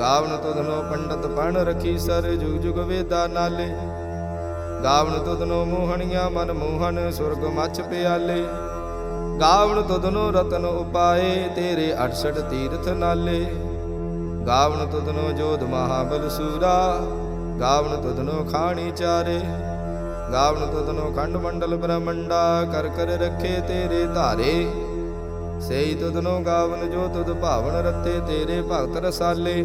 ਗਾਵਨ ਤੁਧਨੋ ਪੰਡਤ ਪਣ ਰਖੀ ਸਰ ਜੁਗ ਜੁਗ ਵੇਦਾ ਨਾਲੇ। ਗਾਵਨ ਤੁਧਨੋ ਮੋਹਣੀਆਂ ਮਨ ਮੋਹਨ ਸੁਰਗ ਮੱਚ ਪਿਆਲੇ। ਗਾਵਨ ਤੁਧਨੋ ਰਤਨ ਉਪਾਏ ਤੇਰੇ 68 ਤੀਰਥ ਨਾਲੇ। ਗਾਵਨ ਤੁਧਨੋ ਜੋਧ ਮਹਾਬਲ ਸੂਰਾ, ਗਾਵਨ ਤੁਧਨੋ ਖਾਣੀ ਚਾਰੇ। ਗਾਵਨ ਤੁਧਨੋ ਖੰਡ ਮੰਡਲ ਬ੍ਰਹਮੰਡਾ, ਕਰ ਕਰ ਰੱਖੇ ਤੇਰੇ ਧਾਰੇ। ਸਈ ਤੁਧਨੋ ਗਾਵਨ ਜੋ ਤੁਧ ਭਾਵਨ ਰਤੇ ਤੇਰੇ ਭਗਤ ਰਸਾਲੇ।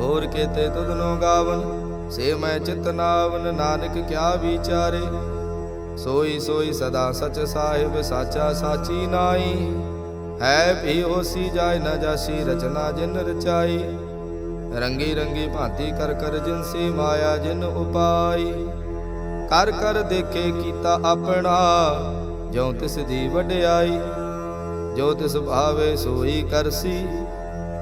ਹੋਰ ਕੇਤੇ ਤੁਧਨੋ ਗਾਵਨ, ਸੇ ਮੈਂ ਚਿਤ ਨਾਵਨ, ਨਾਨਕ ਕਿਆ ਵਿਚਾਰੇ? ਸੋਈ ਸੋਈ ਸਦਾ ਸਚ ਸਾਹਿਬ, ਸਾਚਾ ਸਾਚੀ ਨਾਈ। ਹੈ ਵੀ ਹੋਸੀ ਜਾਏ ਨਾ ਜਾਸੀ, ਰਚਨਾ ਜਿਨ ਰਚਾਈ। ਰੰਗੀ ਰੰਗੀ ਭਾਂਤੀ ਕਰ ਕਰ ਜਿਨ ਸੇ ਮਾਇਆ ਜਿਨ ਉਪਾਈ। ਕਰ ਕਰ ਦੇਖੇ ਕੀਤਾ ਆਪਣਾ, ਜਿਉ ਤਿਸ ਦੀ ਵਡਿਆਈ। ਜੋ ਤਿਸ ਭਾਵੇ ਸੋਈ ਕਰਸੀ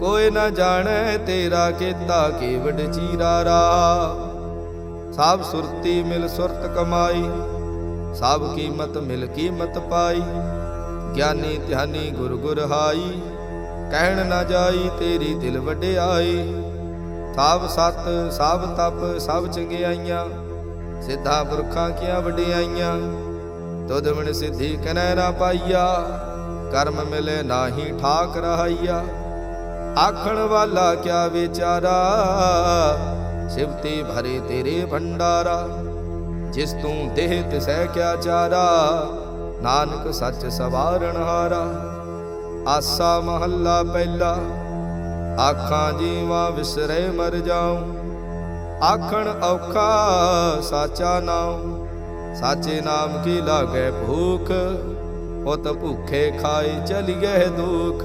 ਕੋਈ ਨਾ ਜਾਣੈ ਤੇਰਾ ਕੀਤਾ ਕੇਵਡ ਚੀਰਾ ਰਾ ਸਭ ਸੁਰਤੀ ਮਿਲ ਸੁਰਤ ਕਮਾਈ, ਸਭ ਕੀਮਤ ਮਿਲ ਕੀਮਤ ਪਾਈ। ਗਿਆਨੀ ਧਿਆਨੀ ਗੁਰ ਗੁਰ ਹਾਈ, ਕਹਿਣ ਨਾ ਜਾਈ ਤੇਰੀ ਦਿਲ ਵਡਿਆਈ। ਸਭ ਸਤ ਸਭ ਤਪ, ਸਭ ਚੰਗਿਆਈਆਂ ਸਿੱਧਾ ਪੁਰਖਾਂ ਕੀਆਂ ਵਡਿਆਈਆਂ। ਤੁਧ ਬਿਨ ਸਿੱਧੀ ਕਨੈ ਨਾ ਪਾਈਆ, ਕਰਮ ਮਿਲੇ ਨਾਹੀ ਠਾਕ ਰਹਾਈਆ। ਆਖਣ ਵਾਲਾ ਕਿਆ ਵਿਚਾਰਾ? ਸਿਵਤੀ ਭਰੇ ਤੇਰੇ ਭੰਡਾਰਾ, ਜਿਸ ਤੂੰ ਦੇਹ ਤਿਸੈ ਕਿਆ ਚਾਰਾ? ਨਾਨਕ ਸੱਚ ਸਵਾਰਣ ਹਾਰਾ, ਆਸਾ ਮਹੱਲਾ ਪਹਿਲਾ, ਆਖਾਂ ਜੀਵਾ ਵਿਸਰੇ ਮਰ ਜਾਉ। ਆਖਣ ਔਖਾ ਸਾਚਾ ਨਾਮ ਸਾਚੇ ਨਾਮ ਕੀ ਲਾਗੇ ਭੂਖ? ਉੱਤ ਭੁੱਖੇ ਖਾਈ ਚਲੀ ਗਏ ਦੁਖ।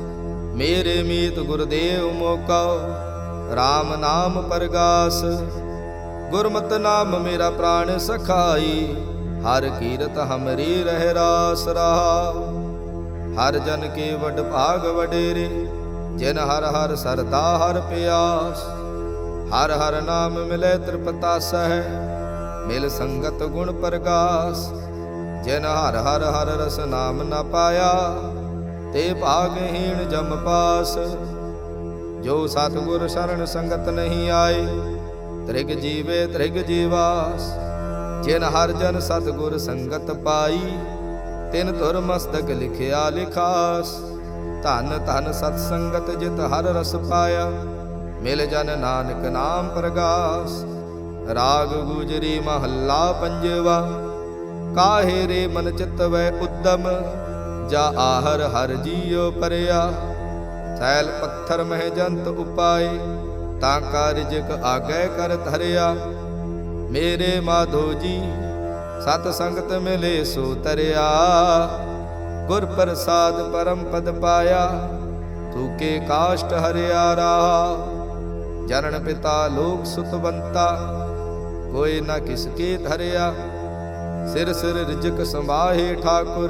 ਮੇਰੇ ਮੀਤ ਗੁਰਦੇਵ ਮੋਕਾ RAM ਨਾਮ ਪਰਗਾਸ। ਗੁਰਮਤਿ ਨਾਮ ਮੇਰਾ ਪ੍ਰਾਣ ਸਖਾਈ, ਹਰ ਕੀਰਤ ਹਮਰੀ ਰਹਿ ਰਾਸ ਰਹਾ। ਹਰ ਜਨ ਕੇ ਵਡ ਭਾਗ ਵਡੇਰੇ, ਜਿਨ ਹਰ ਹਰ ਸਰਦਾ ਹਰ ਪਿਆਸ। ਹਰ ਹਰ ਨਾਮ ਮਿਲੇ ਤ੍ਰਿਪਤਾ ਸਹਿ, ਮਿਲ ਸੰਗਤ ਗੁਣ ਪ੍ਰਗਾਸ। ਜਿਨ ਹਰ ਹਰ ਹਰ ਰਸ ਨਾਮ ਨਾ ਪਾਇਆ ਤੇ ਭਾਗਹੀਣ ਜਮ ਪਾਸ। ਜੋ ਸਤਿਗੁਰ ਸ਼ਰਨ ਸੰਗਤ ਨਹੀਂ ਆਏ, ਤ੍ਰਿਗ ਜੀਵੇ ਤ੍ਰਿਗ ਜੀਵਾਸ। ਜਿਨ ਹਰ ਜਨ ਸਤਿਗੁਰ ਸੰਗਤ ਪਾਈ, ਤਿਨ ਧੁਰ ਮਸਤਕ ਲਿਖਿਆ ਲਿਖਾਸ। ਧਨ ਧਨ ਸਤ ਸੰਗਤ ਜਿਤ ਹਰ ਰਸ ਪਾਇਆ, ਮਿਲ ਜਨ ਨਾਨਕ ਨਾਮ ਪ੍ਰਗਾਸ। ਰਾਗ ਗੁਜਰੀ ਮਹੱਲਾ ਪੰਜਵਾ, ਕਾਹੇ ਰੇ ਮਨ ਚਿਤ ਵੈ ਉਦਮ। ਜਾ ਆਹਰ ਹਰ ਜੀਉ ਪਰਿਆ। ਸੈਲ ਪੱਥਰ ਮਹਿ ਜੰਤ ਉਪਾਏ ਤਾਂ ਕਾਰਜਕ ਆਗੈ ਕਰ ਧਰਿਆ। ਮੇਰੇ ਮਾਧੋ ਜੀ, ਸਤ ਸੰਗਤ ਮਿਲੇ ਸੋ ਤਰਿਆ। ਗੁਰ ਪ੍ਰਸਾਦ ਪਰਮ ਪਦ ਪਾਇਆ ਤੂਕੇ ਕਾਸ਼ਟ ਹਰਿਆ ਰਾਹ। ਜਨਨ ਪਿਤਾ ਲੋਕ ਸੁਤਵੰਤਾ ਕੋਈ ਨਾ ਕਿਸ ਕੇ ਧਰਿਆ। ਸਿਰ ਸਿਰ ਰਿਜਕ ਸੰਭਾਹੇ ਠਾਕੁਰ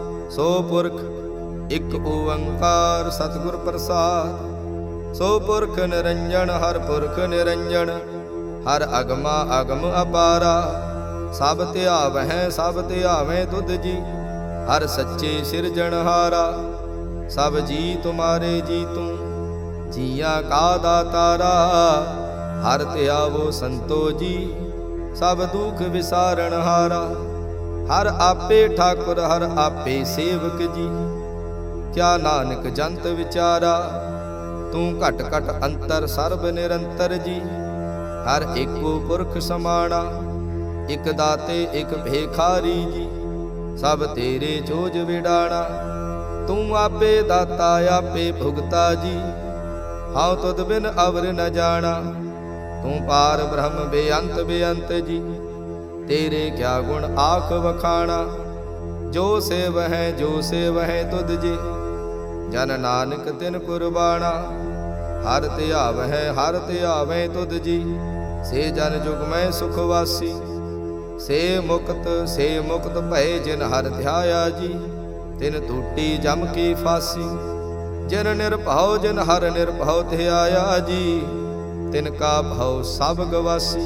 ਸੋ ਪੁਰਖ, ਇੱਕ ਓੰਕਾਰ ਸਤਿਗੁਰ ਪ੍ਰਸਾਦ। ਸੋ ਪੁਰਖ ਨਿਰੰਜਨ, ਹਰ ਪੁਰਖ ਨਿਰੰਜਨ, ਹਰ ਅਗਮਾ ਅਗਮ ਅਪਾਰਾ। ਸਭ ਧਿਆਵਹਿ ਸਭ ਧਿਆਵੇਂ ਤੁਧ ਜੀ, ਹਰ ਸੱਚੇ ਸਿਰਜਣਹਾਰਾ ਸਭ ਜੀ ਤੁਮਾਰੇ ਜੀ ਤੂੰ, ਜੀਆਂ ਕਾ ਦਾਤਾਰਾ। ਹਰ ਧਿਆਵੋ ਸੰਤੋ ਜੀ, ਸਭ ਦੁਖ ਵਿਸਾਰਣਹਾਰਾ ਹਰ ਆਪੇ ਠਾਕੁਰ, ਹਰ ਆਪੇ ਸੇਵਕ ਜੀ। ਕਿਆ ਨਾਨਕ ਜੰਤ ਵਿਚਾਰਾ, ਤੂੰ ਘਟ ਘਟ ਅੰਤਰ ਸਰਬ ਨਿਰੰਤਰ ਜੀ। ਹਰ ਏਕੋ ਪੁਰਖ ਸਮਾਣਾ, ਇਕ ਦਾਤੇ, ਇਕ ਭੇਖਾਰੀ ਜੀ। ਸਭ ਤੇਰੇ ਜੋਜ ਵਿਡਾਣਾ, ਤੂੰ ਆਪੇ ਦਾਤਾ, ਆਪੇ ਭੁਗਤਾ ਜੀ। ਹਉ ਤੁਧ ਬਿਨ ਅਵਰ ਨ ਜਾਣਾ, ਤੂੰ ਪਾਰ ਬ੍ਰਹਮ ਬੇਅੰਤ ਬੇਅੰਤ ਜੀ। ਤੇਰੇ ਕਿਆ ਗੁਣ ਆਖ ਵਖਾਣਾ? ਜੋ ਸੇਵ ਹੈ ਜੋ ਸੇਵ ਹੈ ਤੁਧ ਜੀ, ਜਨ ਨਾਨਕ ਤਿਨ ਕੁਰਬਾਣਾ। ਹਰ ਧਿਆਵਹਿ ਹਰ ਧਿਆਵੈ ਤੁਧ ਜੀ, ਸੇ ਜਨ ਜੁਗ ਮੈਂ ਸੁਖ ਵਾਸੀ। ਸੇ ਮੁਕਤ ਸੇ ਮੁਕਤ ਭਏ ਜਿਨ ਹਰ ਧਿਆਇਆ ਜੀ, ਤਿਨ ਟੂਟੀ ਜਮ ਕੀ ਫਾਸੀ। ਜਿਨ ਨਿਰਭਉ, ਜਿਨ ਹਰ ਨਿਰਭਉ ਧਿਆਇਆ ਜੀ, ਤਿਨ ਕਾ ਭਉ ਸਭ ਗਵਾਸੀ।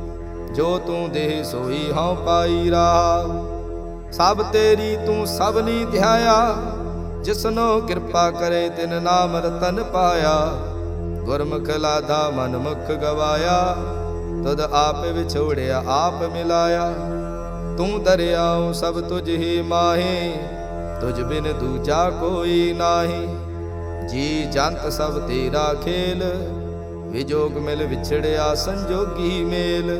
ਜੋ ਤੂੰ ਦੇਹ ਸੋਈ ਹਉ ਪਾਈ ਰਾ। ਸਭ ਤੇਰੀ ਤੂੰ ਸਭਨੀ ਧਿਆਇਆ, ਜਿਸਨੋ ਕਿਰਪਾ ਕਰੇ ਤਿਨ ਨਾਮ ਰਤਨ ਪਾਇਆ। ਗੁਰਮੁਖ ਲਾਧਾ ਮਨ ਮੁਖ ਗਵਾਇਆ ਤਦ ਆਪ ਵਿਛੋੜਿਆ ਆਪ ਮਿਲਾਇਆ। ਤੂੰ ਦਰਿਆਉ ਸਭ ਤੁਝ ਹੀ ਮਾਹੇ, ਤੁਝ ਬਿਨ ਦੂਜਾ ਕੋਈ ਨਾਹੀ। ਜੀ ਜੰਤ ਸਭ ਤੇਰਾ ਖੇਲ, ਵਿਜੋਗ ਮਿਲ ਵਿਛੜਿਆ ਸੰਜੋਗੀ ਮੇਲ।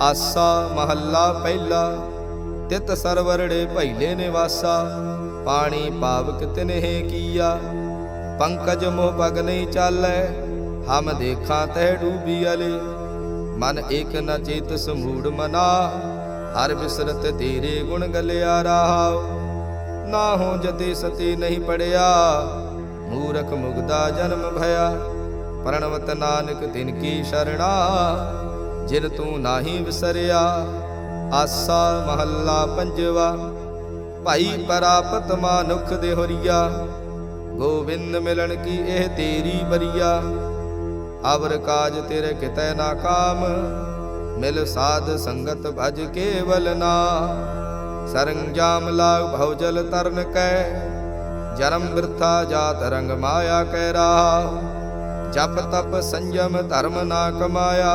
ਆਸਾ ਮਹੱਲਾ ਪਹਿਲਾ, ਤਿਤ ਸਰਵਰੜੇ ਭੈਲੇ ਨਿਵਾਸਾ, ਪਾਣੀ ਪਾਵਕ ਤਿਨਹਿ ਕੀਆ। ਪੰਕਜ ਮੋਹ ਪਗ ਨਹੀਂ ਚਾਲੈ, ਹਮ ਦੇਖਾਂ ਤੈ ਡੂਬੀ ਅਲੇ। ਮਨ ਏਕ ਨ ਚੇਤ ਸਮੂੜ ਮਨਾ, ਹਰ ਬਿਸਰਤ ਤੇਰੇ ਗੁਣ ਗਲਿਆ ਰਹਾਉ ਨਾ ਹੋ ਜਤੇ ਸਤੇ ਨਹੀਂ ਪੜਿਆ, ਮੂਰਖ ਮੁਗਦਾ ਜਨਮ ਭਇਆ। ਪ੍ਰਣਵਤ ਨਾਨਕ ਤਿਨ ਕੀ ਸ਼ਰਣਾ ਜਿਨ ਤੂੰ ਨਾਹੀ ਵਿਸਰਿਆ, ਆਸਾ ਮਹੱਲਾ ਪੰਜਵਾ। ਭਾਈ ਪਰਾਪਤ ਮਾਨੁਖ ਦੇ ਹੋਰੀਆ ਗੋਬਿੰਦ ਮਿਲਣ ਕੀ ਇਹ ਤੇਰੀ ਬਰੀਆ। ਅਵਰ ਕਾਜ ਤੇਰੇ ਕਿਤੈ ਨਾ ਕਾਮ, ਮਿਲ ਸਾਧ ਸੰਗਤ ਭਜ ਕੇਵਲ ਨਾ। ਸਰੰਜਾਮ ਲਾਗ ਭਉ ਜਲ ਤਰਨ ਕੈ, ਜਨਮ ਬਿਰਥਾ ਜਾਤ ਰੰਗ ਮਾਇਆ ਕਹਿ ਰਾਹ। ਜਪ ਤਪ ਸੰਜਮ ਧਰਮ ਨਾ ਕਮਾਇਆ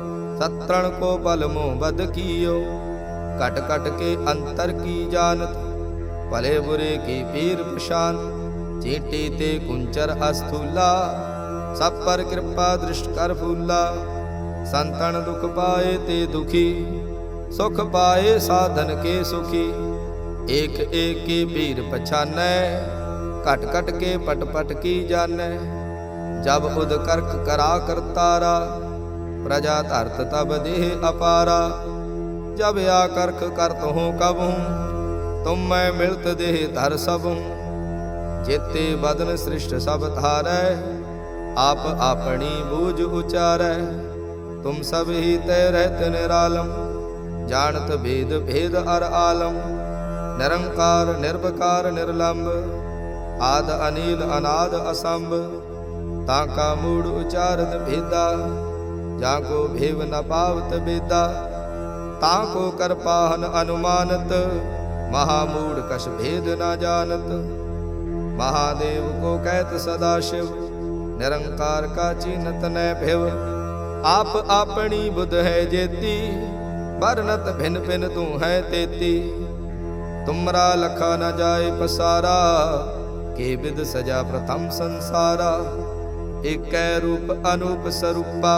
ਸਤਰਣ ਕੋ ਬਲ ਮੋ ਬਦ ਕੀਓ ਕਟ ਕਟ ਕੇ ਅੰਤਰ ਕੀ ਜਾਣਤ ਭਲੇ ਬੁਰੇ ਕੀ ਪੀਰ ਪਛਾਨ ਚੀਟੀ ਤੇ ਕੁੰਚਰ ਅਸਥੂਲਾ ਸਭ ਪਰ ਕਿਰਪਾ ਦ੍ਰਿਸ਼ਟ ਕਰ ਫੂਲਾ ਸੰਤਨ ਦੁਖ ਪਾਏ ਤੇ ਦੁਖੀ ਸੁਖ ਪਾਏ ਸਾਧਨ ਕੇ ਸੁਖੀ ਏਕ ਏਕ ਕੀ ਭੀਰ ਪਛਾਨੈ ਘਟ ਘਟ ਕੇ ਪਟ ਪਟ ਕੀ ਜਾਣੈ ਜਬ ਉਦ ਕਰਕ ਕਰਾ ਕਰਤਾਰਾ ਪ੍ਰਜਾ ਧਰਤ ਤਬ ਦੇਹ ਅਪਾਰਾ, ਜਬ ਆ ਕਰਖ ਕਰਤ ਹੂੰ ਕਬ, ਤੁਮ ਮੈਂ ਮਿਲਤ ਦੇਹ ਧਰ ਸਭੂੰ ਜੇਤੇ ਬਦਨ ਸ੍ਰਿਸ਼ਟ ਸਭ ਧਾਰੈ, ਆਪ ਆਪਣੀ ਬੂਝ ਉਚਾਰੈ। ਤੁਮ ਸਭ ਹੀ ਤੈ ਰਹਿਤ ਨਿਰਾਲਮ, ਜਾਣਤ ਭੇਦ ਭੇਦ ਅਰ ਆਲਮ। ਨਿਰੰਕਾਰ ਨਿਰਭਕਾਰ ਨਿਰਲੰਭ ਆਦ ਅਨੀਲ, ਅਨਾਦ ਅਸੰਭ, ਤਾਂ ਕਾ ਮੂੜ ਉਚਾਰਤ ਭੇਦਾ। ਜਾਂ ਕੋ ਭੇਵ ਨ ਪਾਵਤ ਬੇਦਾ ਤਾਂ ਕੋ ਕਰ ਪਾਹਨ ਅਨੁਮਾਨਤ, ਮਹਾ ਮੂੜ ਕਛ ਭੇਦ ਨ ਜਾਣਤ। ਮਹਾਦੇਵ ਕੋ ਕਹਿਤ ਸਦਾ ਸ਼ਿਵ, ਨਿਰੰਕਾਰ ਕਾ ਚੀਨਤ ਨੈ ਭਿਵ। ਆਪ ਆਪਣੀ ਬੁੱਧ ਹੈ ਜੇਤੀ, ਵਰਨਤ ਭਿਨ ਭਿਨ ਤੂੰ ਹੈ ਤੇਤੀ। ਤੁਮਰਾ ਲਖਾ ਨ ਜਾਏ ਪਸਾਰਾ, ਕੇ ਵਿਦ ਸਜਾ ਪ੍ਰਥਮ ਸੰਸਾਰਾ। ਏਕੈ ਰੂਪ ਅਨੂਪ ਸਰੂਪਾ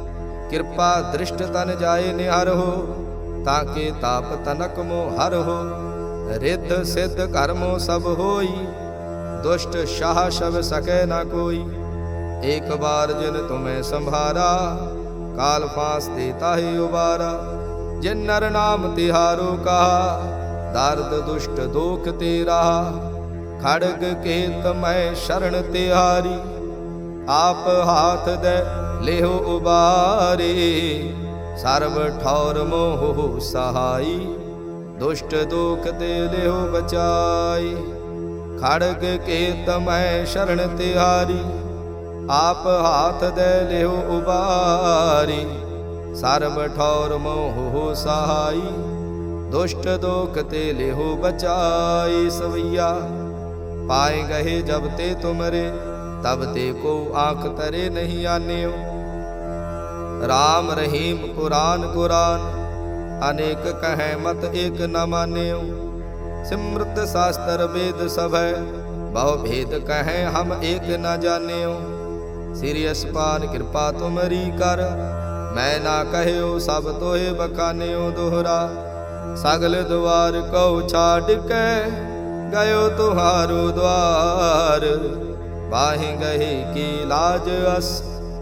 ਕਿਰਪਾ ਦ੍ਰਿਸ਼ਟ ਤਨ ਜਾਏ ਨਿਹਰ ਹੋ, ਤਾਂ ਕੇ ਤਾਪ ਤਨਕ ਮੋ ਹਰ ਹੋ। ਰਿੱਧ ਸਿੱਧ ਕਰਮੋ ਸਭ ਹੋਈ, ਦੁਸ਼ਟ ਸ਼ਾਹ ਸ਼ਬ ਸਕੈ ਨਾ ਕੋਈ। ਇੱਕ ਬਾਰ ਜਿਨ ਤੁਮੈ ਸੰਭਾਰਾ, ਕਾਲ ਫਾਸ ਤੇ ਤਾਹੇ ਉਬਾਰਾ। ਜਿਨ ਨਰ ਨਾਮ ਤਿਹਾਰੋ ਕਹਾ, ਦਰਦ ਦੁਸ਼ਟ ਦੋਖ ਤੇਰਾ। ਖੜਗ ਕੇਤ ਮੈਂ ਸ਼ਰਨ ਤਿਹਾਰੀ, ਆਪ ਹਾਥ ਦੇ ਲਿਹੋ ਉਬਾਰੇ, ਸਰਬ ਠੌਰ ਮੋਹ ਸਹਾਈ, ਦੁਸ਼ਟ ਦੋਖ ਤੇ ਲਿਹੋ ਬਚਾਈ। ਖੜਗ ਕੇ ਤਮੈ ਸ਼ਰਨ ਤਿਹਾਰੀ, ਆਪ ਹਾਥ ਦੇ ਲਿਹੋ ਉਬਾਰੀ। ਸਰਬ ਠੌਰ ਮੋਹ ਸਹਾਈ, ਦੁਸ਼ਟ ਦੋਖ ਤੇ ਲਿਹੋ ਬਚਾਈ ਸਵਈਆ। ਪਾਏ ਗਏ ਜਬ ਤੇ ਤੁਮਰੇ, ਤਬ ਤੇ ਕੋ ਆਂਖ ਤਰੇ ਨਹੀਂ ਆਨਿਓ। RAM ਰਹੀਮ ਕੁਰਾਨ ਕੁਰਾਨ ਅਨੇਕ ਕਹੈ ਮਤ ਏਕ ਨ ਮਾਨਿਓ। ਸਿਮਰਤ ਸਾਸਤਰ ਵੇਦ ਸਭੈ, ਬਹੁ ਭੇਦ ਕਹੈ ਹਮ ਏਕ ਨ ਜਾਣਿਓ। ਸ੍ਰੀ ਅਸਪਾਨ ਕਿਰਪਾ ਤੁਮਰੀ ਕਰ, ਮੈਂ ਨਾ ਕਹਿਓ ਸਭ ਤੋਏ ਬਕਾਨਿਓ ਦੋਹਰਾ। ਸਗਲ ਦੁਆਰ ਕਉ ਛਾੜ ਕੇ, ਗਇਓ ਤੁਹਾਰੋ ਦਵਾਰ ਬਾਹੀ ਗਹੀ ਕੀ ਲਾਜ ਅਸ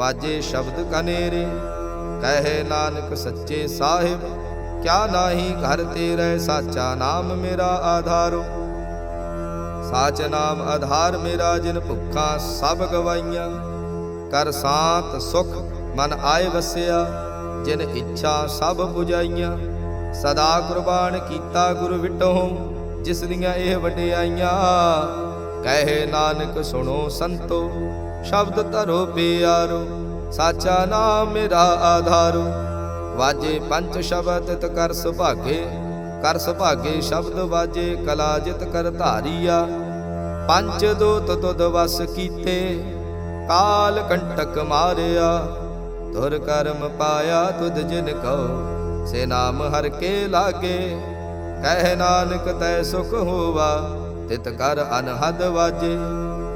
ਵਾਜੇ ਸ਼ਬਦ ਕਨੇਰੇ, ਕਹੇ ਨਾਨਕ ਸੱਚੇ ਸਾਹਿਬ, ਕਿਆ ਨਾਹੀ ਘਰ ਤੇਰੇ ਸਾਚਾ ਨਾਮ ਮੇਰਾ ਆਧਾਰੋ। ਸਾਚ ਨਾਮ ਆਧਾਰ ਮੇਰਾ ਜਿਨ ਭੁੱਖਾਂ ਸਭ ਗਵਾਈਆਂ, ਕਰ ਸਾਤ ਸੁਖ ਮਨ ਆਏ ਵਸਿਆ, ਜਿਨ ਇੱਛਾ ਸਭ 부ਜਾਈਆਂ ਸਦਾ ਕੁਰਬਾਨ ਕੀਤਾ ਗੁਰ ਵਿਟੋ, ਜਿਸ ਦੀਆਂ ਇਹ ਵਡਿਆਈਆਂ। ਕਹੇ ਨਾਨਕ ਸੁਣੋ ਸੰਤੋ ਸ਼ਬਦ ਧਰੋ ਪਿਆਰੋ, ਸਾਚਾ ਨਾਮ ਮੇਰਾ ਆਧਾਰੋ। ਵਾਜੇ ਪੰਜ ਸ਼ਬਦ ਤਿਤ ਕਰ ਸੁਭਾਗੇ ਕਰ ਸੁਭਾਗੇ ਸ਼ਬਦ ਵਾਜੇ, ਕਲਾ ਜਿਤ ਕਰ ਧਾਰੀਆ। ਪੰਜ ਦੂਤ ਤੁਧ ਵਸ ਕੀਤੇ, ਕਾਲ ਕੰਟਕ ਮਾਰਿਆ। ਤੁਰ ਕਰਮ ਪਾਇਆ ਤੁਧ ਜਿਨ ਕਉ, ਸੇ ਨਾਮ ਹਰ ਕੇ ਲਾਗੇ। ਕਹਿ ਨਾਨਕ ਤੈ ਸੁਖ ਹੋਵਾ, ਤਿਤ ਕਰ ਅਨਹਦ ਵਾਜੇ।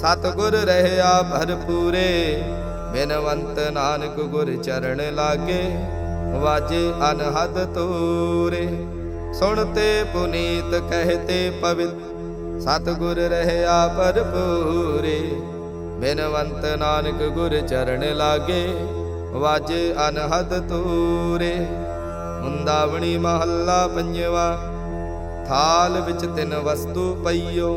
ਸਤ ਗੁਰ ਰਹਿਆ ਭਰਪੂਰੇ, ਬਿਨਵੰਤ ਨਾਨਕ ਗੁਰ ਚਰਨ ਲਾਗੇ, ਵਾਜੇ ਅਨਹਦ ਤੂਰੇ। ਸੁਣ ਤੇ ਪੁਨੀਤ ਕਹਤੇ ਪਵਿੱਤ ਸਤ ਗੁਰ ਰਹਿਆ ਭਰਪੂਰੇ, ਬਿਨਵੰਤ ਨਾਨਕ ਗੁਰ ਚਰਨ ਲਾਗੇ, ਵਾਜੇ ਅਨਹਦ ਤੂਰੇ। ਮੁੰਦਾਵਣੀ ਮਹੱਲਾ ਪੰਜਵਾ, ਥਾਲ ਵਿੱਚ ਤਿੰਨ ਵਸਤੂ ਪਈਓ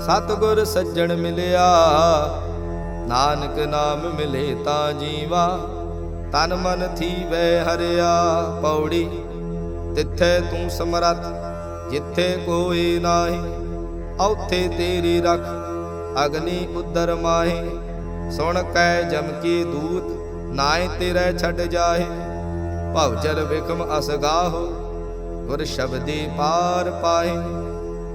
ਸਤਗੁਰ ਸੱਜਣ ਮਿਲਿਆ। ਨਾਨਕ ਨਾਮ ਮਿਲੇ ਤਾਂ ਜੀਵਾ। ਤਨ ਮਨ ਥੀਵੈ ਹਰਿਆ ਪੌੜੀ। ਤਿੱਥੇ ਤੂੰ ਸਮਰੱਥ, ਜਿੱਥੇ ਕੋਈ ਨਾਹੀ। ਔਥੇ ਤੇਰੀ ਰਖ, ਅਗਨੀ ਉਦਰ ਮਾਹੇ। ਸੁਣ ਕੈ ਜਮ ਕੀ ਦੂਤ ਨਾਏ ਤੇਰੇ ਛੱਡ ਜਾਹੇ। ਭਵ ਜਲ ਵਿਖਮ ਅਸਗਾਹੋ ਗੁਰ ਸ਼ਬਦੀ ਪਾਰ ਪਾਹੇ।